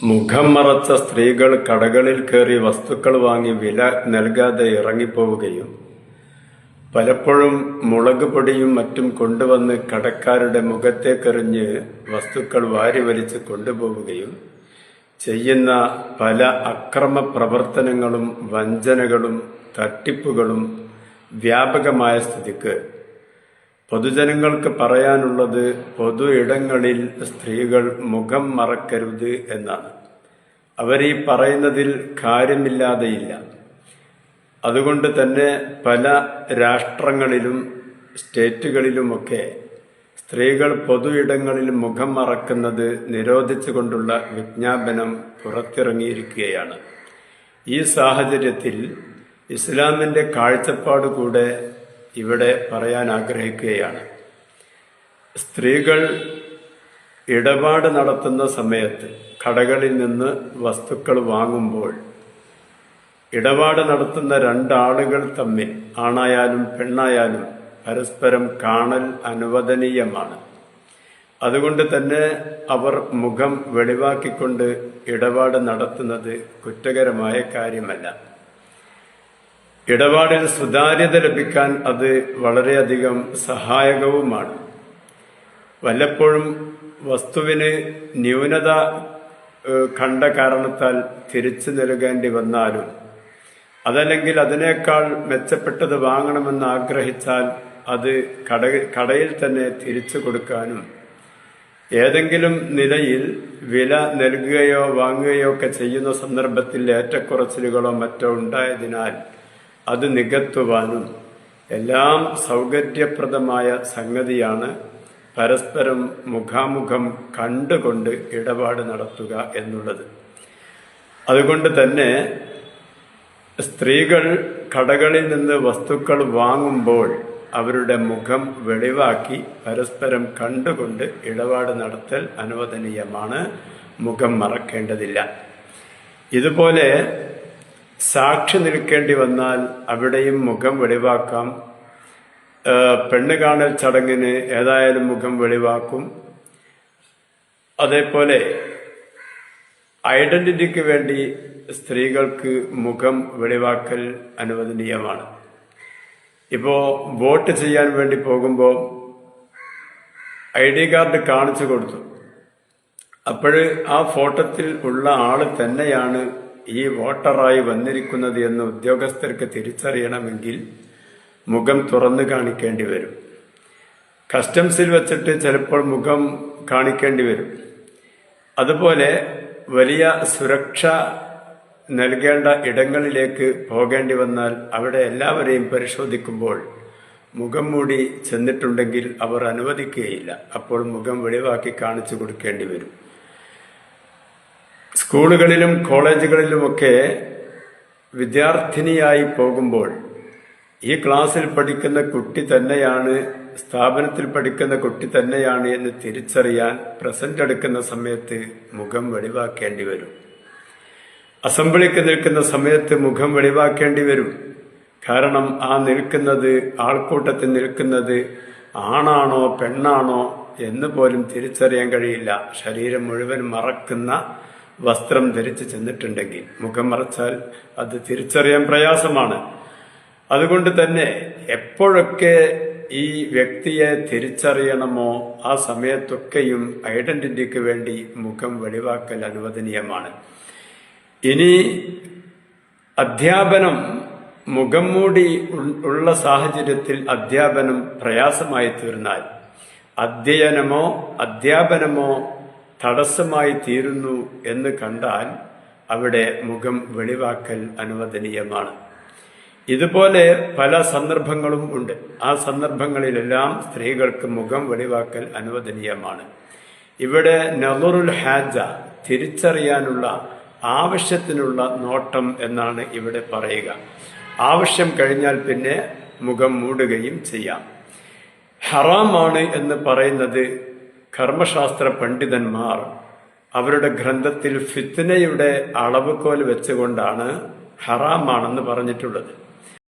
മുഖം മറച്ച സ്ത്രീകൾ കടകളിൽ കയറി വസ്തുക്കൾ വാങ്ങി വില നൽകാതെ ഇറങ്ങിപ്പോവുകയും പലപ്പോഴും മുളക് പൊടിയും മറ്റും കൊണ്ടുവന്ന് കടക്കാരുടെ മുഖത്തേക്കെറിഞ്ഞ് വസ്തുക്കൾ വാരി വലിച്ച് കൊണ്ടുപോവുകയും ചെയ്യുന്ന പല അക്രമ പ്രവർത്തനങ്ങളും വഞ്ചനകളും തട്ടിപ്പുകളും വ്യാപകമായ സ്ഥിതിക്ക് പൊതുജനങ്ങൾക്ക് പറയാനുള്ളത് പൊതു ഇടങ്ങളിൽ സ്ത്രീകൾ മുഖം മറക്കരുത് എന്നാണ്. അവരീ പറയുന്നതിൽ കാര്യമില്ലാതെയില്ല. അതുകൊണ്ട് തന്നെ പല രാഷ്ട്രങ്ങളിലും സ്റ്റേറ്റുകളിലുമൊക്കെ സ്ത്രീകൾ പൊതു ഇടങ്ങളിൽ മുഖം മറക്കുന്നത് നിരോധിച്ചുകൊണ്ടുള്ള വിജ്ഞാപനം പുറത്തിറങ്ങിയിരിക്കുകയാണ്. ഈ സാഹചര്യത്തിൽ ഇസ്ലാമിന്റെ കാഴ്ചപ്പാട് കൂടെ ഇവിടെ പറയാൻ ആഗ്രഹിക്കുകയാണ്. സ്ത്രീകൾ ഇടപാട് നടത്തുന്ന സമയത്ത് കടകളിൽ നിന്ന് വസ്തുക്കൾ വാങ്ങുമ്പോൾ ഇടപാട് നടത്തുന്ന രണ്ടാളുകൾ തമ്മിൽ ആണായാലും പെണ്ണായാലും പരസ്പരം കാണൽ അനുവദനീയമാണ്. അതുകൊണ്ട് തന്നെ അവർ മുഖം വെളിവാക്കിക്കൊണ്ട് ഇടപാട് നടത്തുന്നത് കുറ്റകരമായ കാര്യമല്ല. ഇടപാടിൽ സുതാര്യത ലഭിക്കാൻ അത് വളരെയധികം സഹായകവുമാണ്. വല്ലപ്പോഴും വസ്തുവിന് ന്യൂനത കണ്ട കാരണത്താൽ തിരിച്ചു നൽകേണ്ടി വന്നാലും അതല്ലെങ്കിൽ അതിനേക്കാൾ മെച്ചപ്പെട്ടത് വാങ്ങണമെന്ന് ആഗ്രഹിച്ചാൽ അത് കട കടയിൽ തന്നെ തിരിച്ചു കൊടുക്കാനും ഏതെങ്കിലും നിലയിൽ വില നൽകുകയോ വാങ്ങുകയോ ഒക്കെ ചെയ്യുന്ന സന്ദർഭത്തിൽ ഏറ്റക്കുറച്ചിലുകളോ മറ്റോ ഉണ്ടായതിനാൽ അത് നികത്തുവാനും എല്ലാം സൗകര്യപ്രദമായ സംഗതിയാണ് പരസ്പരം മുഖാമുഖം കണ്ടുകൊണ്ട് ഇടപാട് നടത്തുക എന്നുള്ളത്. അതുകൊണ്ട് തന്നെ സ്ത്രീകൾ കടകളിൽ നിന്ന് വസ്തുക്കൾ വാങ്ങുമ്പോൾ അവരുടെ മുഖം വെളിവാക്കി പരസ്പരം കണ്ടുകൊണ്ട് ഇടപാട് നടത്തൽ അനുവദനീയമാണ്. മുഖം മറക്കേണ്ടതില്ല. ഇതുപോലെ സാക്ഷി നിൽക്കേണ്ടി വന്നാൽ അവിടെയും മുഖം വെളിവാക്കാം. പെണ്ണ് കാണൽ ചടങ്ങിന് ഏതായാലും മുഖം വെളിവാക്കും. അതേപോലെ ഐഡന്റിറ്റിക്ക് വേണ്ടി സ്ത്രീകൾക്ക് മുഖം വെളിവാക്കൽ അനുവദനീയമാണ്. ഇപ്പോ വോട്ട് ചെയ്യാൻ വേണ്ടി പോകുമ്പോൾ ഐ ഡി കാർഡ് കാണിച്ചു കൊടുത്തു. അപ്പോഴ് ആ ഫോട്ടത്തിൽ ഉള്ള ആൾ തന്നെയാണ് ഈ വോട്ടറായി വന്നിരിക്കുന്നത് എന്ന് ഉദ്യോഗസ്ഥർക്ക് തിരിച്ചറിയണമെങ്കിൽ മുഖം തുറന്നു കാണിക്കേണ്ടി വരും. കസ്റ്റംസിൽ വച്ചിട്ട് ചിലപ്പോൾ മുഖം കാണിക്കേണ്ടി വരും. അതുപോലെ വലിയ സുരക്ഷ നൽകേണ്ട ഇടങ്ങളിലേക്ക് പോകേണ്ടി വന്നാൽ അവിടെ എല്ലാവരെയും പരിശോധിക്കുമ്പോൾ മുഖം മൂടി ചെന്നിട്ടുണ്ടെങ്കിൽ അവർ അനുവദിക്കുകയില്ല. അപ്പോൾ മുഖം വെളിവാക്കി കാണിച്ചു കൊടുക്കേണ്ടി വരും. സ്കൂളുകളിലും കോളേജുകളിലുമൊക്കെ വിദ്യാർത്ഥിനിയായി പോകുമ്പോൾ ഈ ക്ലാസ്സിൽ പഠിക്കുന്ന കുട്ടി തന്നെയാണ് സ്ഥാപനത്തിൽ പഠിക്കുന്ന കുട്ടി തന്നെയാണ് എന്ന് തിരിച്ചറിയാൻ പ്രസന്റ് എടുക്കുന്ന സമയത്ത് മുഖം വെളിവാക്കേണ്ടി വരും. അസംബ്ലിക്ക് നിൽക്കുന്ന സമയത്ത് മുഖം വെളിവാക്കേണ്ടി വരും. കാരണം ആ നിൽക്കുന്നത് ആൾക്കൂട്ടത്തിൽ നിൽക്കുന്നത് ആണാണോ പെണ്ണാണോ എന്ന് പോലും തിരിച്ചറിയാൻ കഴിയില്ല. ശരീരം മുഴുവൻ മറക്കുന്ന വസ്ത്രം ധരിച്ചു ചെന്നിട്ടുണ്ടെങ്കിൽ മുഖം മറച്ചാൽ അത് തിരിച്ചറിയാൻ പ്രയാസമാണ്. അതുകൊണ്ട് തന്നെ എപ്പോഴൊക്കെ ഈ വ്യക്തിയെ തിരിച്ചറിയണമോ ആ സമയത്തൊക്കെയും ഐഡന്റിറ്റിക്ക് വേണ്ടി മുഖം വെളിവാക്കൽ അനുവദനീയമാണ്. ഇനി അധ്യാപനം മുഖം മൂടി ഉള്ള സാഹചര്യത്തിൽ അധ്യാപനം പ്രയാസമായി തീർന്നാൽ അധ്യയനമോ അധ്യാപനമോ തടസ്സമായി തീരുന്നു എന്ന് കണ്ടാൽ അവിടെ മുഖം വെളിവാക്കൽ അനുവദനീയമാണ്. ഇതുപോലെ പല സന്ദർഭങ്ങളും ഉണ്ട്. ആ സന്ദർഭങ്ങളിലെല്ലാം സ്ത്രീകൾക്ക് മുഖം വെളിവാക്കൽ അനുവദനീയമാണ്. ഇവിടെ നവറുൽ ഹാജ തിരിച്ചറിയാനുള്ള ആവശ്യത്തിനുള്ള നോട്ടം എന്നാണ് ഇവിടെ പറയുക. ആവശ്യം കഴിഞ്ഞാൽ പിന്നെ മുഖം മൂടുകയും ചെയ്യാം. ഹറാമാണ് എന്ന് പറയുന്നത് കർമ്മശാസ്ത്ര പണ്ഡിതന്മാർ അവരുടെ ഗ്രന്ഥത്തിൽ ഫിത്നയുടെ അളവുകോൽ വെച്ചുകൊണ്ടാണ് ഹറാമാണെന്ന് പറഞ്ഞിട്ടുള്ളത്.